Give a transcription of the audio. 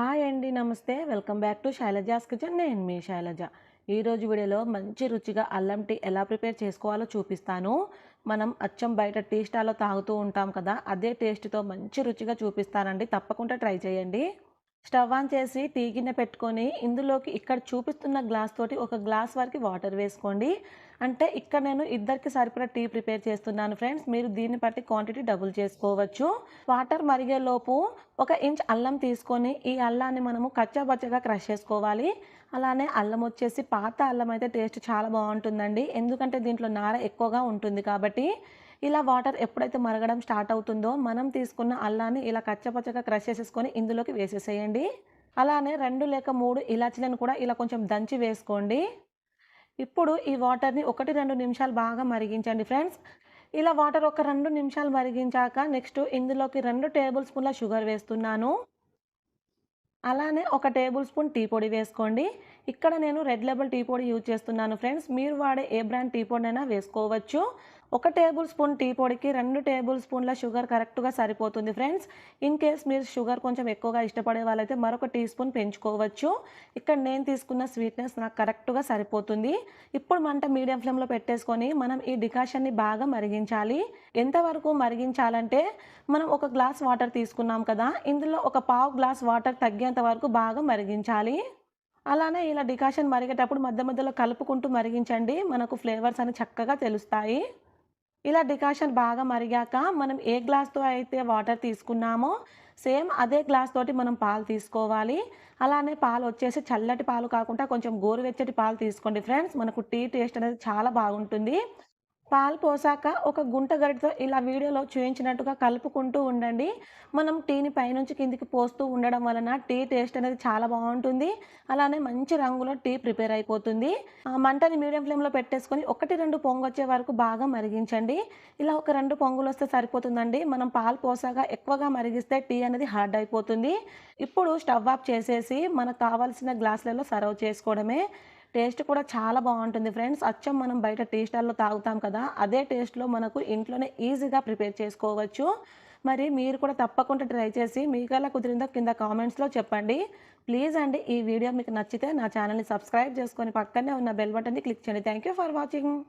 Hi అండి namaste. Welcome back to Shailaja's kitchen. నేను మీ శైలజ. ఈరోజు వీడియోలో మంచి రుచిగా అల్లం టీ ఎలా ప్రిపేర్ చేసుకోవాలో చూపిస్తాను. మనం అచ్చం బయట టీ స్టాల్లో తాగుతూ ఉంటాం కదా అదే టేస్ట్తో మంచి రుచిగా చూపిస్తానండి. తప్పకుండా ట్రై చేయండి. స్టవ్ ఆన్ చేసి టీ గిన్నె పెట్టుకొని ఇందులోకి ఇక్కడ చూపిస్తున్న గ్లాస్ తోటి ఒక గ్లాస్ వరకు వాటర్ వేసుకోండి. అంటే ఇక్కడ నేను ఇద్దరికి సరిపడా టీ ప్రిపేర్ చేస్తున్నాను ఫ్రెండ్స్. మీరు దీన్ని బట్టి క్వాంటిటీ డబుల్ చేసుకోవచ్చు. వాటర్ మరిగే లోపు ఒక ఇంచ్ అల్లం తీసుకొని ఈ అల్లాన్ని మనము కచ్చాబచ్చగా క్రష్ చేసుకోవాలి. అలానే అల్లం వచ్చేసి పాత అల్లం అయితే టేస్ట్ చాలా బాగుంటుందండి. ఎందుకంటే దీంట్లో నార ఎక్కువగా ఉంటుంది కాబట్టి ఇలా వాటర్ ఎప్పుడైతే మరగడం స్టార్ట్ అవుతుందో మనం తీసుకున్న అల్లాన్ని ఇలా కచ్చపచ్చగా క్రష్ చేసేసుకొని ఇందులోకి వేసేసేయండి. అలానే రెండు లేక మూడు ఇలాచీలను కూడా ఇలా కొంచెం దంచి వేసుకోండి. ఇప్పుడు ఈ వాటర్ని ఒకటి రెండు నిమిషాలు బాగా మరిగించండి ఫ్రెండ్స్. ఇలా వాటర్ ఒక రెండు నిమిషాలు మరిగించాక నెక్స్ట్ ఇందులోకి రెండు టేబుల్ స్పూన్ల షుగర్ వేస్తున్నాను. అలానే ఒక టేబుల్ స్పూన్ టీ పొడి వేసుకోండి. ఇక్కడ నేను రెడ్ లెబల్ టీ పొడి యూజ్ చేస్తున్నాను ఫ్రెండ్స్. మీరు వాడే ఏ బ్రాండ్ టీ పొడి అయినా వేసుకోవచ్చు. ఒక టేబుల్ స్పూన్ టీ పొడికి రెండు టేబుల్ స్పూన్ల షుగర్ కరెక్ట్గా సరిపోతుంది ఫ్రెండ్స్. ఇన్ కేస్ మీరు షుగర్ కొంచెం ఎక్కువగా ఇష్టపడే వాళ్ళైతే మరొక టీ స్పూన్ పెంచుకోవచ్చు. ఇక్కడ నేను తీసుకున్న స్వీట్నెస్ నాకు కరెక్ట్గా సరిపోతుంది. ఇప్పుడు మంట మీడియం ఫ్లేమ్లో పెట్టేసుకొని మనం ఈ డికాషన్ని బాగా మరిగించాలి. ఎంతవరకు మరిగించాలంటే మనం ఒక గ్లాస్ వాటర్ తీసుకున్నాం కదా ఇందులో ఒక పావు గ్లాస్ వాటర్ తగ్గేంత వరకు బాగా మరిగించాలి. అలానే ఇలా డికాషన్ మరిగేటప్పుడు మధ్య మధ్యలో కలుపుకుంటూ మరిగించండి. మనకు ఫ్లేవర్స్ అని చక్కగా తెలుస్తాయి. ఇలా డికాషన్ బాగా మరిగాక మనం ఏ గ్లాస్తో అయితే వాటర్ తీసుకున్నామో సేమ్ అదే గ్లాస్ తోటి మనం పాలు తీసుకోవాలి. అలానే పాలు వచ్చేసి చల్లటి పాలు కాకుండా కొంచెం గోరువెచ్చటి పాలు తీసుకోండి ఫ్రెండ్స్. మనకు టీ టేస్ట్ అనేది చాలా బాగుంటుంది. పాలు పోసాక ఒక గుంట గరిటతో ఇలా వీడియోలో చూపించినట్టుగా కలుపుకుంటూ ఉండండి. మనం టీని పైనుంచి కిందికి పోస్తూ ఉండడం వలన టీ టేస్ట్ అనేది చాలా బాగుంటుంది. అలానే మంచి రంగులో టీ ప్రిపేర్ అయిపోతుంది. ఆ మంటని మీడియం ఫ్లేమ్లో పెట్టేసుకొని ఒకటి రెండు పొంగు వచ్చే వరకు బాగా మరిగించండి. ఇలా ఒక రెండు పొంగులు వస్తే సరిపోతుందండి. మనం పాలు పోసాక ఎక్కువగా మరిగిస్తే టీ అనేది హార్డ్ అయిపోతుంది. ఇప్పుడు స్టవ్ ఆఫ్ చేసేసి మనకు కావాల్సిన గ్లాసులలో సర్వ్ చేసుకోవడమే. టేస్ట్ కూడా చాలా బాగుంటుంది ఫ్రెండ్స్. అచ్చం మనం బయట టీ స్టాల్లో తాగుతాం కదా అదే టేస్ట్లో మనకు ఇంట్లోనే ఈజీగా ప్రిపేర్ చేసుకోవచ్చు. మరి మీరు కూడా తప్పకుండా ట్రై చేసి మీకు ఎలా కుదిరిందో కింద కామెంట్స్లో చెప్పండి. ప్లీజ్ అండి ఈ వీడియో మీకు నచ్చితే నా ఛానల్ని సబ్స్క్రైబ్ చేసుకొని పక్కనే ఉన్న బెల్ బటన్ని క్లిక్ చేయండి. Thank you for watching.